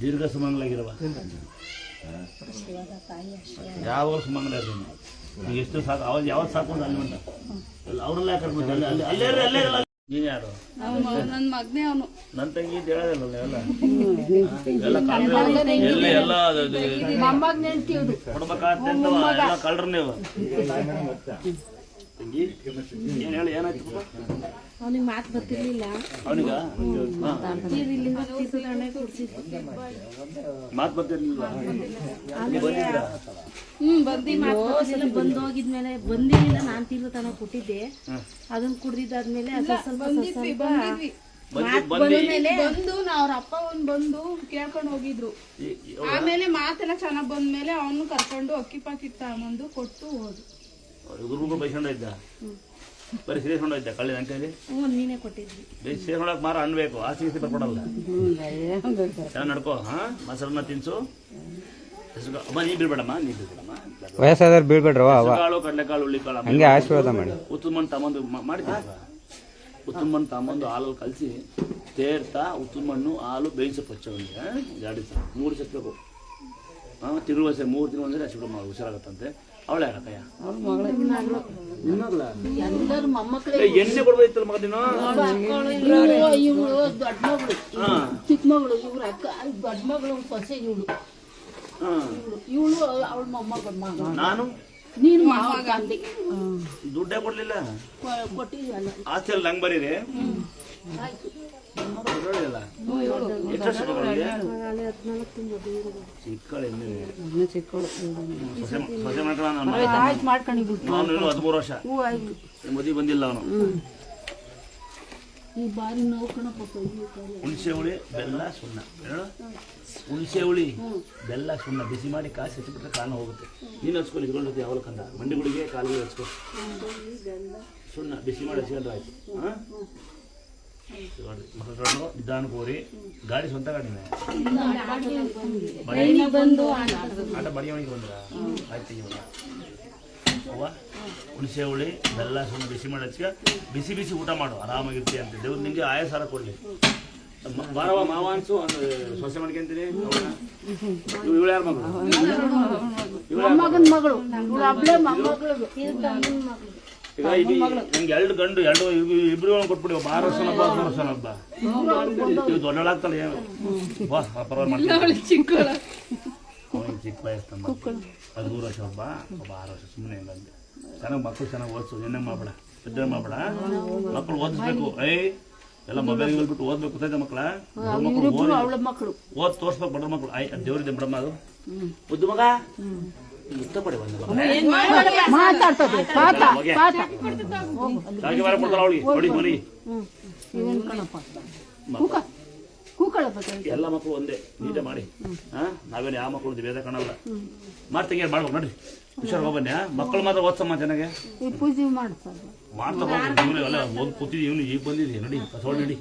ದೀರ್ಘ ಸುಮಂಗಲಾಗಿರುವ. ಯಾವ ಸುಮಂಗಲ ಇರ್ತೀನಿ ನೀವು? ಎಷ್ಟು ಸಾಕು ಅವಾಗ ಯಾವ್ದು ಸಾಕು ಅಲ್ಲಿ ಮಂಟ ಅವರೆಲ್ಲ ಕರ್ಕೊಂಡು ಅಲ್ಲಿ ಅಲ್ಲಿ ಅಲ್ಲೇ ಇರು, ಅಲ್ಲೇ ಇರಲ್ಲ. ನೀನು ಯಾರು? ನನ್ನ ಮಗನೇ ಅವನು. ನನ್ನ ತಂಗಿ ಅಂತ ಹೇಳೋದಿಲ್ಲ ಎಲ್ಲ ಎಲ್ಲ ಕಳ್ರು ಎಲ್ಲ ಎಲ್ಲ ಅದು- ಅದು- ಅಂತವ, ಎಲ್ಲ ಕಳ್ರು ನೀವು. ತಂಗಿ? ಏನು ಹೇಳಿ ಏನಾಯ್ತು ಅವನಿಗೆ ಮಾತು ಬರ್ತಿರ್ಲಿಲ್ಲ. ಅವನಿಗ? ಇಲ್ಲಿಂದ ತೀರ್ಥಹಳ್ಳಿ ಕೊಡ್ಸಿದ್ವಿ ಮಾತು ಬರ್ತಿರ್ಲಿಲ್ಲ? ನೀವು ಬಂದಿದ್ದೀರಾ? ಹ್ಮ್ ಬಂದಿ ಸಲ ಬಂದು ಹೋಗಿದ್ಮೇಲೆ ಬಂದಿರಲಿಲ್ಲ ನಾನು ತೀರ್ಥತನ ಕೊಟ್ಟಿದ್ದೆ. ಅದನ್ನ ಕುಡ್ದಿದ್ದಾದ್ಮೇಲೆ ಅದು ಸ್ವಲ್ಪ ಬಂದಿದ್ವಿ ಬಂದು ಬಂದು ಬಂದು ನಾ ಅವ್ರ ಅಪ್ಪ ಒಂದ್ ಬಂದು ಕೇಳ್ಕೊಂಡು ಹೋಗಿದ್ರು. ಆಮೇಲೆ ಮಾತೆಲ್ಲ ಚೆನ್ನಾಗ್ ಬಂದ್ಮೇಲೆ ಅವನು ಕರ್ಕೊಂಡು ಅಕ್ಕಿ ಪಾಕಿತ್ತ ತಗೊಂಬಂದು ಕೊಟ್ಟು ಹೋದ್ರು. ಹುಡುಗರು ಬೈಸ್ಕೊಂಡ ಇದ್ದ ಬರೀ ಸೇರಿಸ್ಕೊಂಡ ಇದ್ದ ಕಳ್ಳಿ ನನ್ನ ಕೈಲಿ ಹ್ಞೂ ನೀನೇ ಕೊಟ್ಟಿದ್ವಿ ಸೇರ್ಕೊಳಕ್ ಮಾರ ಅನ್ಬೇಕು ಆಸೆ ಆಸ್ತಿ ಬರ್ಕೊಡಲ್ಲ. ಚೆನ್ನಾಗಿ ನಡ್ಕೋ ಹಾ? ಮೊಸರನ್ನ ತಿನ್ಸು. ಹೆಸ್ರು- ಅಮ್ಮ ನೀ ಬೀಳ್ಬೇಡಮ್ಮ ನೀ ಬೀಳ್ಬೇಡಮ್ಮ. ವಯಸ್ಸಾದವ್ರು ಬೀಳ್ಬೇಡ್ರವ ಅವ ಹೆಸರುಕಾಳು ಕಡಲೆಕಾಳು ಹುಳ್ಳಿಕಾಳು ಹಂಗೆ ಆಶೀರ್ವಾದ ಮಾಡಿ. ಉತ್ತಮನ್ ತಮ್ಮಂದು ಮಾಡಿದ್ದೀರ? ಉತ್ತಮನ್ ತಮ್ಮಂದು ಹಾಲು ಕಲಸಿ ತೇರ್ತಾ ಉತ್ತಮಣ್ಣು ಹಾಲು ಬೇಯಿಸ ಪಚ್ಚವನಿಗೆ ಗಾಡಿ ಮೂರು ಸತ್ಬೇಕು ಹಾಂ ತಿರುಳು ವರ್ಷ ಮೂರು ತಿಂಗಳು ಅಂದರೆ ಅಷ್ಟು ಮಾಡಿ ಹುಷಾರಾಗತ್ತಂತೆ. ಅವಳೆ ಮಗಳ. ಎಲ್ಲರೂ ಮೊಮ್ಮಕ್ಳು ಎಣ್ಣೆ ಕೊಡ್ಬೋದಿತ್ತಲ್ಲ ಮಗ ನೀನು? ಇವಳು ದೊಡ್ಡ ಮಗಳು ಹಾಂ. ಚಿಕ್ಕ ಮಗಳು ಇವ್ರ ಅಕ್ಕ ದೊಡ್ಡ ಮಗಳು ಸೊಸೆ ಇವಳು. ಹಾಂ. ಇವಳು ಅವಳ ಮೊಮ್ಮಗಳು ಮಗ. ನಾನು? ನೀನು ದುಡ್ಡೇ ಕೊಡ್ಲಿಲ್ಲ? ಕೊಟ್ಟಿದ್ವಲ್ಲ ಆಸ್ತಿಯಲ್ಲಿ ನಂಗೆ ಬರೀರಿ. ಆಯ್ತು. ಹದಿಮೂರು ವರ್ಷ. ಮದುವೆ ಬಂದಿಲ್ಲ ಅವನು. ಹುಣಸೆ ಹುಳಿ ಬೆಲ್ಲ ಸುಣ್ಣ. ಹುಣಸೆ ಹುಳಿ ಬೆಲ್ಲ ಸುಣ್ಣ. ಬಿಸಿ ಮಾಡಿ ಕಾಸು ಹೆಚ್ಚಿಬಿಟ್ರೆ ಕಾಣ ಹೋಗುತ್ತೆ ನೀನು ಹಚ್ಕೊಂಡು ಇದ್ಕೊಂಡು ಯಾವಾಗ ಕಂದ. ಮಂಡಿಗುಳಿಗೆ ಕಾಲಿಗೆ ಹಚ್ಕೊ. ಸುಣ್ಣ ಬಿಸಿ ಮಾಡಿ ಹಚ್ಕೊಂಡ್ರೆ ಆಯ್ತು. ಹಾಂ? ನಿಧಾನ ಕೋರಿ ಗಾಡಿ ಸ್ವಂತ ಗಾಡಿನೇ. ಆಟ ಬಡಿಯವನಿಗೆ ಬಂದ್ರ? ಆಯ್ತು ಇವಾಗ ಅವ್ವ ಹುಣಸೆ ಹುಳಿ ಬೆಲ್ಲ ಸುಮ್ಮನೆ ಬಿಸಿ ಮಾಡಿ ಹಚ್ಕ ಬಿಸಿ ಬಿಸಿ ಊಟ ಮಾಡು ಆರಾಮಾಗಿರ್ತೀಯ ಅಂತ. ದೇವ್ರು ನಿಮಗೆ ಆಯಾಸಾರ ಕೊಡ್ಲಿ. ಬಾರವ ಮಾವಾನ್ಸು ಮಾವ ಅನ್ಸು ಸೊಸೆ ಮಾಡ್ಕೊಂತೀನಿ ಇವಳು ಯಾರ ಮಗಳು? ಇವ್ಳು? ಮಗನ ಮಗಳು. ಮಗಳು. ಈಗ ಇದು ನಂಗೆ ಎರಡು ಗಂಡು ಎರಡು ಇಬ್ರು ಕೊಟ್ಬಿಡಿ ಒಬ್ಬ ಆರು ವರ್ಷನೊಬ್ಬ ಹದಿಮೂರು ವರ್ಷನೊಬ್ಬ ಇವ್ ದೊಡ್ಡಳಾಗ್ತಾಳೆ ಏನು ಬಾ ಪರವಾಗಿ ಮಾಡ್ತೀನಿ ಚಿಕ್ಕಳ ಅವನಿಗೆ ಚಿಕ್ಕ ಹದಿಮೂರು ವರ್ಷ ಒಬ್ಬ ಒಬ್ಬ ಆರು ವರ್ಷ ಸುಮ್ಮನೆ ಹಂಗಂದೆ ಚೆನ್ನಾಗಿ ಮಕ್ಕಳು ಚೆನ್ನಾಗಿ ಓದ್ಸು ಏನೇ ಮಾಡಬೇಡ ಪೆದ್ದ ಮಾಡಬೇಡ. ಮಕ್ಕಳು ಓದಿಸ್ಬೇಕು ಏಯ್ ಎಲ್ಲ ಮೊಬೈಲ್ ಬಿಟ್ಟು ಓದ್ಬೇಕು ಗೊತ್ತಾಯ್ತಾ ಮಕ್ಕಳ? ಮಕ್ಕಳು. ಓದಿ ತೋರ್ಸ್ಬೇಕು ಬಡ ಮಕ್ಕಳು ಆಯ್ ದೇವ್ರಿದೆ ಬಿಡಮ್ಮ ಅದು. ಉದ್ದು ಮಗ? ಮಾತಾಡ್ತದೆ ಪಾತ ಪಾತ ಬಾರ ಮನಿ. ಇವನ್ ಕಣಪ್ಪ. ಕೂಕ ಕೂಕಳಪ್ಪ ಎಲ್ಲ ಮಕ್ಕಳು ಒಂದೇ. ನೀಟೇ ಮಾಡಿ. ಹಾ? ನಾವೇನು ಯಾವ ಮಕ್ಕಳು ಭೇದ ಕಾಣಲ್ಲ. ಮಾಡ್ತಂಗೆ ಮಾಡ್ಬೇಕು. ನೋಡ್ರಿ. ಹುಷಾರ್ ಹೋಗ್ಬನ್ನಿ ಮಕ್ಕಳು ಮಾತ್ರ ಓದ್ಸಮ್ಮ ಚೆನ್ನಾಗೆ ಈ ಪೂಜೆ ಮಾಡ್ತಾರೆ ಮಾಡ್ತಾ ಹೋಗ್ಬೇಕು. ಇವ್ನು ಎಲ್ಲ ಓದ್ ಇವನು ಈಗ ಬಂದಿದ್ದೀವಿ ನೋಡಿ ನೋಡಿ ನಡಿ.